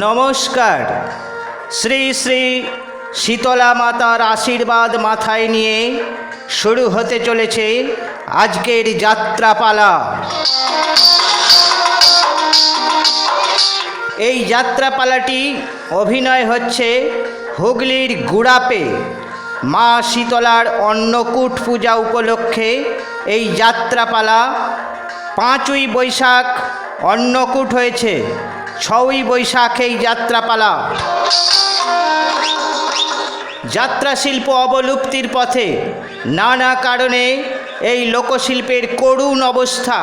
নমস্কার। শ্রী শ্রী শীতলা মাতার আশীর্বাদ মাথায় নিয়ে শুরু হতে চলেছে আজকের যাত্রাপালা। এই যাত্রাপালাটি অভিনয় হচ্ছে হুগলির গুড়াপে। মা শীতলার অন্নকূট পূজা উপলক্ষে এই যাত্রাপালা পাঁচই বৈশাখ অন্নকূট হয়েছে। ছয়ই বৈশাখ এই যাত্রাপালা। যাত্রা শিল্প অবলুপ্তির পথে নানা কারণে এই লোকশিল্পের করুণ অবস্থা।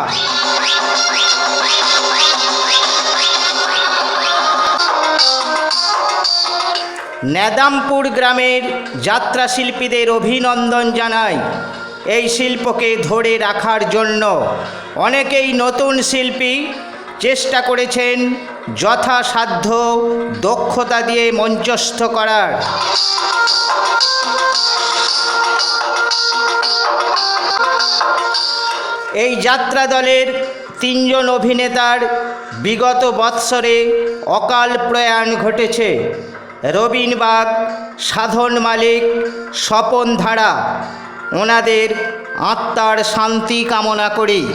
নেদামপুর গ্রামের যাত্রা শিল্পীদের অভিনন্দন জানাই এই শিল্পকে ধরে রাখার জন্য। অনেকেই নতুন শিল্পী চেষ্টা করেছেন যথাসাধ্য দক্ষতা দিয়ে মঞ্চস্থ করার। এই যাত্রা দলের তিনজন অভিনেতার বিগত বৎসরে অকাল প্রয়াণ ঘটেছে। রবিন বাগ, সাধন মালিক, স্বপন ধারা, ওনাদের আত্মার শান্তি কামনা করি।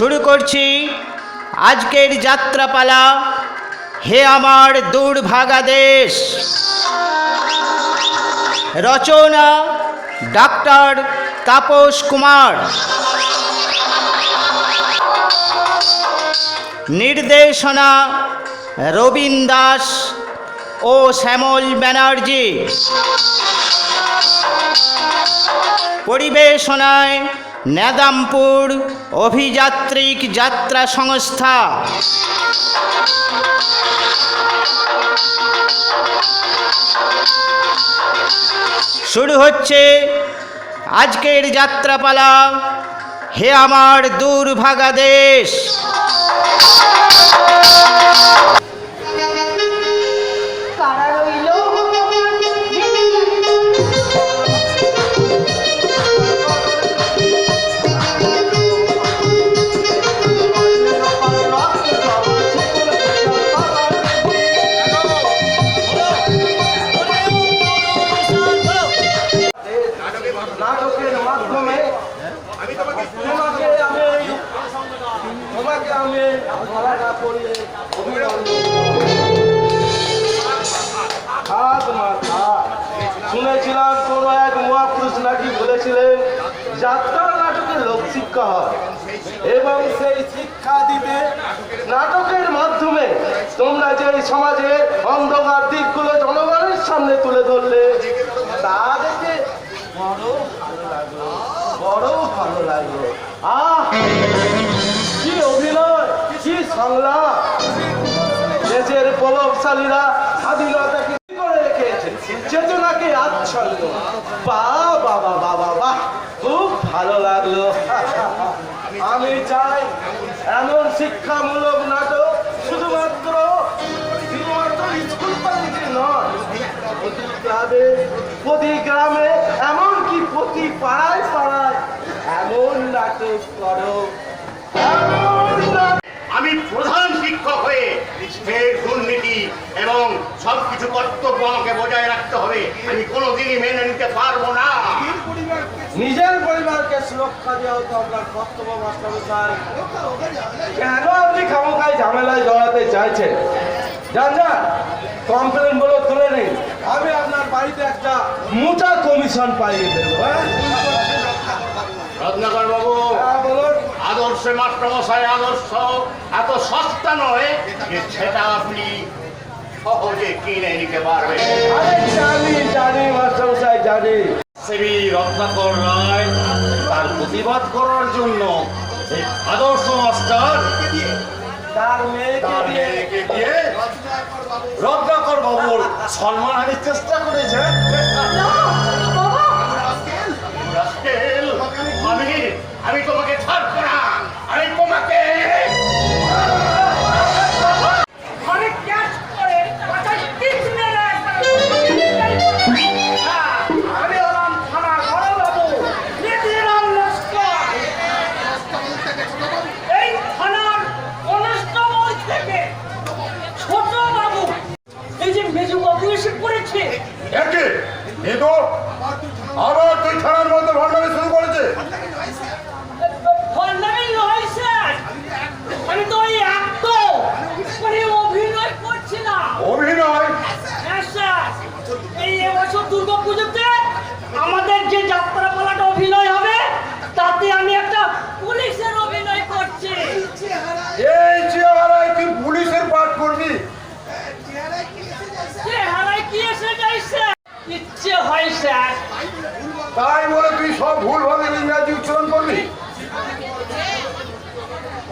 শুরু করছি আজকের যাত্রাপালা। হে আমার দুর্ভাগা দেশ। রচনা ডাক্তার তাপস কুমার। নির্দেশনা রবীন দাস ও শ্যামল ব্যানার্জি। পরিবেশনায় নেদামপুর অভিযাত্রিক যাত্রা সংস্থা। শুরু হচ্ছে আজকের যাত্রাপালা। হে আমার দুর্ভাগা দেশ। শিক্ষা হয়। এবং সেই শিক্ষা দিতে নাটকের মাধ্যমে তোমরা যে সমাজের অন্ধকার দিকগুলো জনগণের সামনে তুলে ধরলে, তা দেখে বড় ভালো লাগল, বড় ভালো আহ! কি অভিনয়, কি সংলাপ। দেশের প্রভাবশালীরা স্বাধীনতাকে করে রেখেছে? চেতনাকে আচ্ছন্ন। বা বাবা বাবা বাহ খুব ভালো লাগল আমি চাই এমন শিক্ষামূলক নাটক শুধুমাত্র শুধুমাত্র স্কুল কলেজে নয়, প্রতি গ্রামে, এমনকি প্রতি পাড়ায় পাড়ায় এমন নাটক করো। আমি প্রধান শিক্ষক হয়ে ফের দুর্নীতি এবং সবকিছু কর্তব্য আমাকে বজায় রাখতে হবে। আমি কোনোদিনই মেনে নিতে পারব না। নিজের পরিবারকে সুরক্ষা দেওয়া তো আপনার কর্তব্য কেন আপনি ঝামেলায় জড়াতে চাইছেন? জান যান কমপ্লেন বলে তুলে নিন। আমি আপনার বাড়িতে একটা মোটা কমিশন পাইয়ে দেবো হ্যাঁ? রত্নাকর বাবু হ্যাঁ, বলুন। আদর্শ মাস্টারমশাই আদর্শ এত সস্তা নয় সেটা আপনি সহজে কিনে নিতে পারবেন। জানি জানি মাস্টার মশাই জানি। সেবী রত্নাকর রায় তার প্রতিবাদ করার জন্য আদর্শ মাস্টার তার মেয়েকে দিয়ে রত্নাকর বাবুর। সম্মানহানির চেষ্টা করেছে। আমি আমি তোমাকে আবার তুই থানার মধ্যে ভণ্ডামি শুরু করেছে ভণ্ডামি নয় স্যার আমি তো ওই একটো মানে অভিনয় করছি না অভিনয় হ্যাঁ স্যার এই এবছর দুর্গা পুজোতে আমাদের যে যাত্রাপালাটা অভিনয় হবে তাতে আমি একটা পুলিশের অভিনয় করছি এই চেহারায় তুই পুলিশের পাঠ করবি চেহারায় কি এসে যায় স্যার ইচ্ছে হয় স্যার তাই বলে তুই সব ভুল ভাবে ইংরাজি উচ্চারণ করবি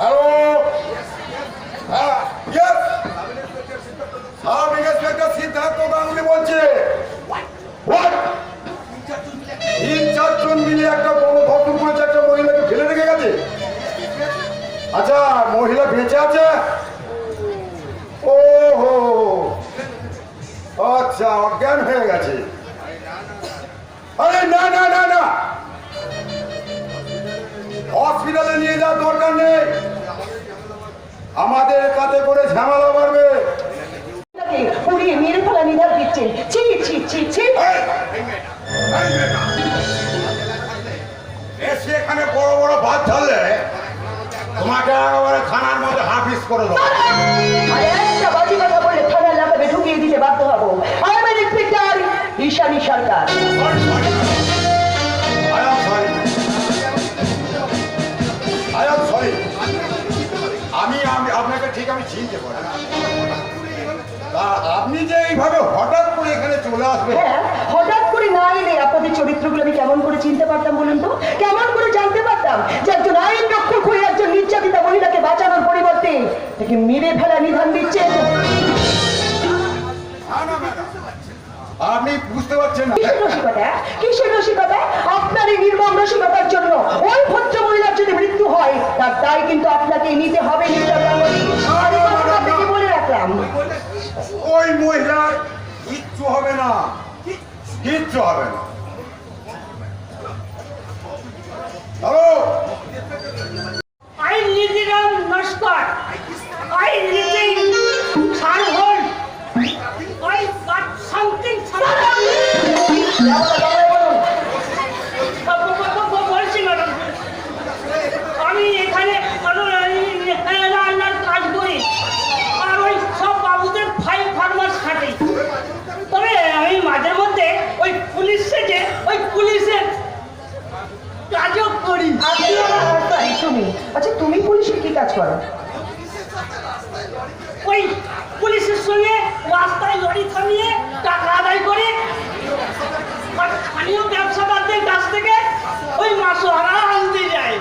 হ্যালো হ্যাঁ সাব ইন্সপেক্টর সিদ্ধার্থ গাঙ্গুলি বলছে। তিন চারজন মিলে একটা বড় ধর্ম করেছে একটা মহিলাকে ফেলে রেখে গেছে। আচ্ছা মহিলা বেঁচে আছে? ও হো আচ্ছা অজ্ঞান হয়ে গেছে। আরে, না না না না! হসপিটালে নিয়ে যাওয়ার দরকার নেই। আমাদের তাতে করে ঝামেলা বাড়বে তাকে পুড়িয়ে মেরে ফেলা নিধার দিচ্ছেন ছি ছি ছি ছি। এখানে বড় বড় ভাত ধরলে তোমাকে একেবারে থানার মধ্যে হাফিস করে দেবো। আর একটা বাজে কথা বলে থানার লাগাবে ঢুকিয়ে দিতে বাধ্য হব। আমি ইন্সপেক্টর ঈশানী সরকার। পারি আপনি যে এইভাবে হঠাৎ করে এখানে চলে আসবেন? হ্যাঁ হঠাৎ করে না এলে আপনাদের চরিত্রগুলো আমি কেমন করে চিনতে পারতাম বলুন তো? কেমন করে জানতে পারতাম যে একজন আইন রক্ষক হয়ে একজন নির্যাতিতা মহিলাকে বাঁচানোর পরিবর্তে তাকে মেরে ফেলা নিধান না। আপনি বুঝতে পারছেন না। কিসের রসিকতা? কিসের রসিকতা? আপনার এই নির্মম রসিকতার জন্য ওই ভদ্র মহিলার যদি মৃত্যু হয় তার দায় কিন্তু আপনাকে নিতে হবে মিস্টার ওই মহিলার কিচ্ছু হবে না। কিচ্ছু হবে না। কাজ করো ওই পুলিশের সঙ্গে রাস্তায় লরি থামিয়ে টাকা আদায় করে আর স্থানীয় ব্যবসাদারদের কাছ থেকে ওই মাসোহারা আনতে যায়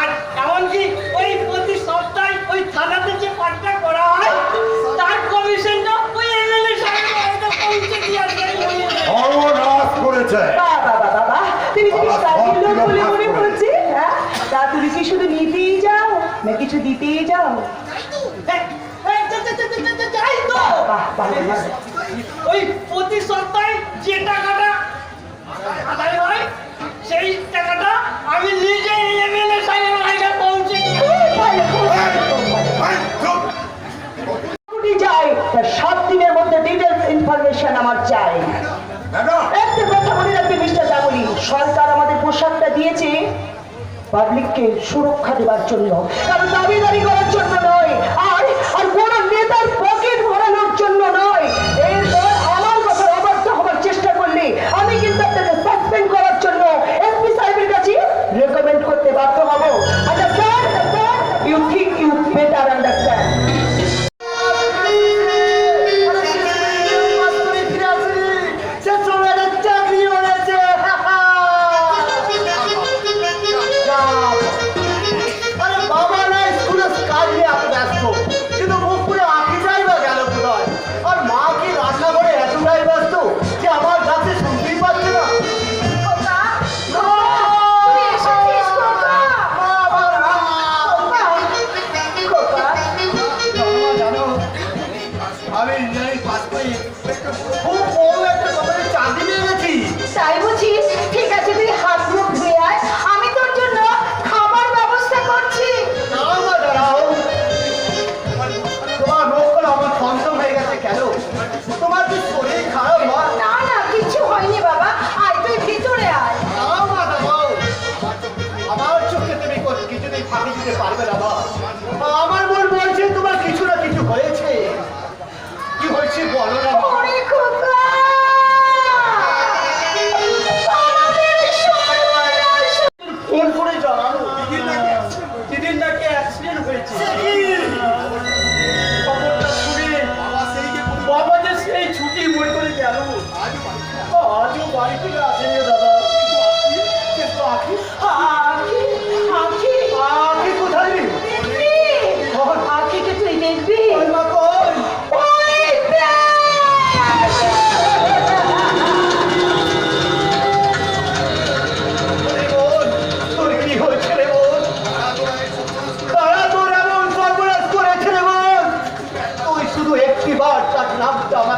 আর এমনকি ওই প্রতি সপ্তাহে ওই থানাতে যে পাঠটা করা হয় তার কমিশনটা ওই এমএলএ সাহেব বাড়িতে পৌঁছে দিয়ে আসে সর্বনাশ করেছে বাবা বাবা বাবা তুমি কি বাবা, কাজের সব লোক দিলো বলে ভাগ মনে করে। করছে হ্যাঁ তা তুমি কি শুধু নিতেই যাও দিতেই যাও। ওই প্রতি সপ্তাহে সুরক্ষা দেওয়ার জন্য। কারণ দাবিদারি করার জন্য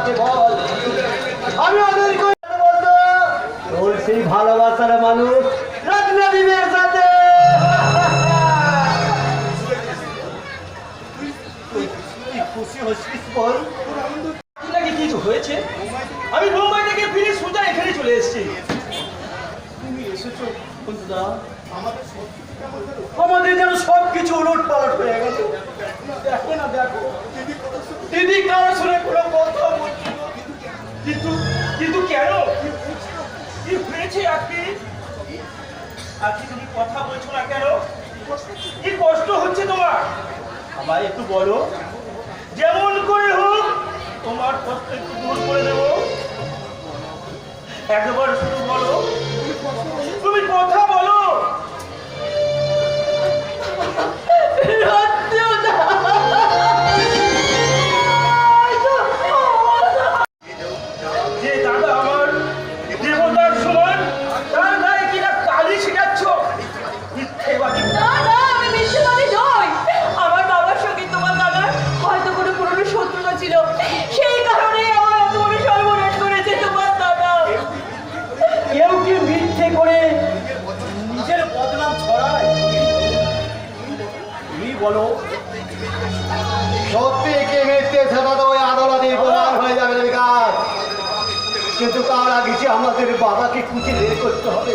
নামটা আমাকে কিন্তু কিন্তু কেন? কি হয়েছে আপনি? আপনি তুমি কথা বলছো না কেন? কি কষ্ট হচ্ছে তোমার? আমায় একটু বলো। যেমন করে হোক, তোমার কষ্ট একটু দূর করে দেবো। একবার শুধু বলো। তুমি কথা আমাদের বাবাকে খুঁজে বের করতে হবে।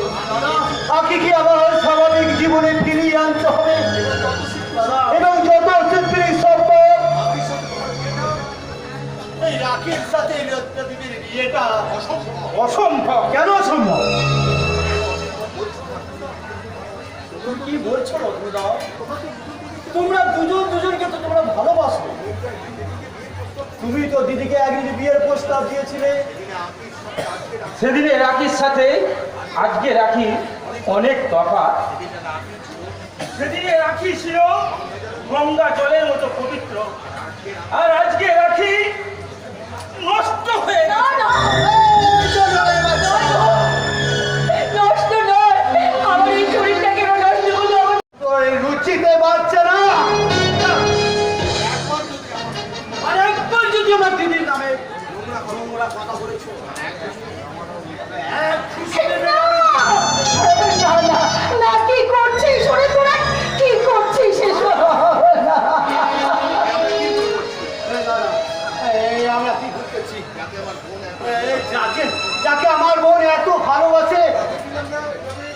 আগে কি আবার স্বাভাবিক জীবনে ফিরিয়ে আনতে হবে? এবং যত ক্ষেত্রে সম্ভব বিয়েটা অসম্ভব। কেন অসম্ভব? কি বলছো তোমরা দুজন দুজনকে তো তোমরা ভালোবাসো। তুমি তো দিদিকে একদিন বিয়ের প্রস্তাব দিয়েছিলে। সেদিনে রাখির সাথে, আজকে রাখি অনেক তফাৎ। সেদিনে রাখি ছিল গঙ্গা জলের মতো পবিত্র। আর আজকে রাখি নষ্ট হয়ে না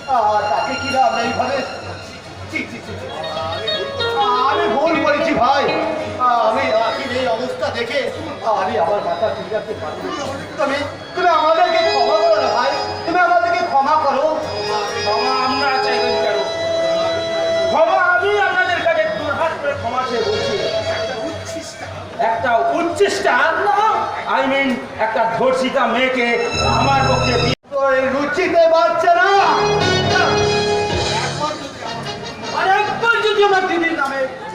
আহ, তাকে কি না আমরা এইভাবে। আমি ভুল করেছি ভাই। আমি আখির এই অবস্থা দেখে আমি আমার মাথা ঠিক রাখতে পারি তুমি তুমি আমাদেরকে ক্ষমা করো না ভাই। তুমি আমাদেরকে ক্ষমা করো। ক্ষমা আমরা কেন ক্ষমা আমি আপনাদের কাছে দুর্হাত করে ক্ষমা চেয়ে বলছি। একটা উচ্ছিষ্টা না আই মিন একটা ধর্ষিতা মেয়েকে আমার পক্ষে রুচিতে বাড়ছে না। দিদির নামে।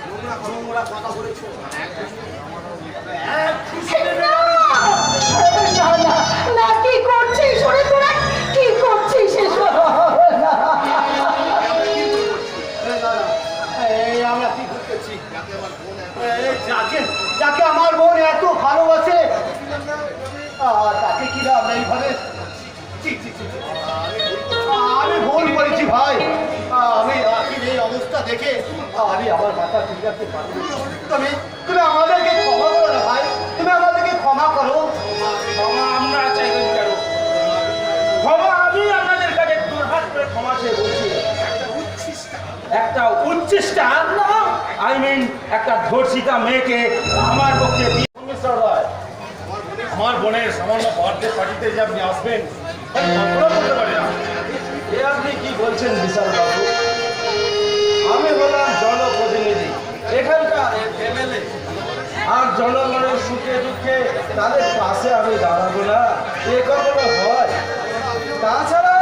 একটা উচ্ছিষ্টা না আই মিন একটা ধর্ষিতা মেয়েকে আমার পক্ষে আমার বোনের সামান্য বার্থডে পার্টিতে যে আপনি আসবেন কল্পনা করতে পারি না। এ আপনি কি বলছেন বিশাল বাবু? আমি হলাম জনপ্রতিনিধি। এখানকার এমএলএ। আর জনগণের সুখে দুঃখে তাদের পাশে আমি দাঁড়াবো না। এ কখনো হয়। তাছাড়া